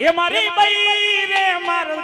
એ મારી બઈ રે મારો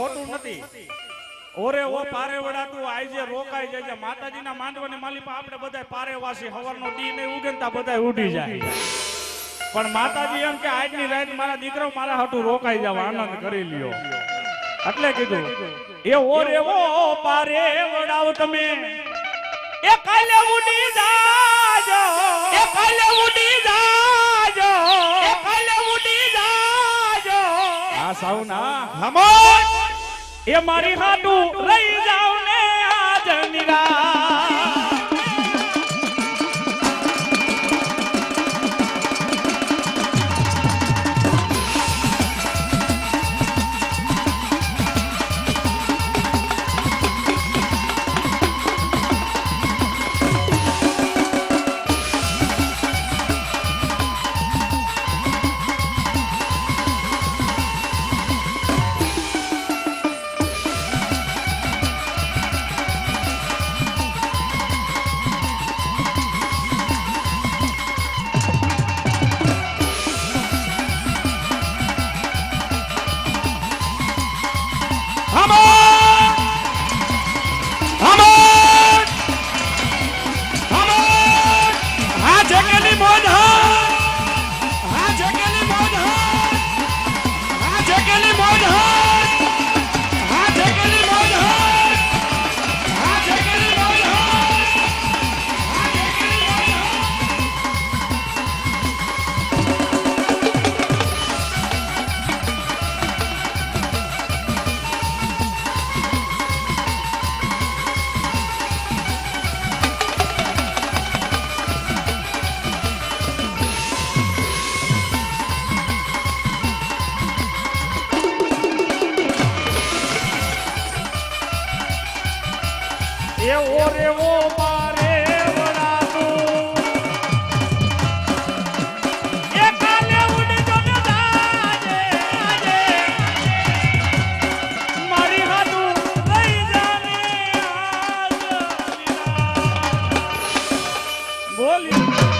ખોટું નથી. ઓરે ઓ પારે વડાતું આઈજે રોકાઈ જાય માતાજીના માંડવાની માલિપા આપણે બધા પારેવાસી હવારનો દી ને ઉગનતા બધા ઉઠી જાય. પણ માતાજી એમ કે આજની રાત મારા દીકરો મારા હાટું રોકાઈ જવા, આનંદ કરી લ્યો. એટલે કીધું એવો રેવો પારે વડાવ તમે. એ કાલે ઉડી જાજો. એ કાલે ઉડી જાજો. એ કાલે ઉડી જાજો. આ સાઉના. હમો એ મારી હાટુ રહી જાવ ને આજ નિરા એ ઓરે ઓ મારે વડાતું એ કાલે ઉડી જો ને જાજે જાજે. મારી હાટું રહી જાને આજ. બોલી.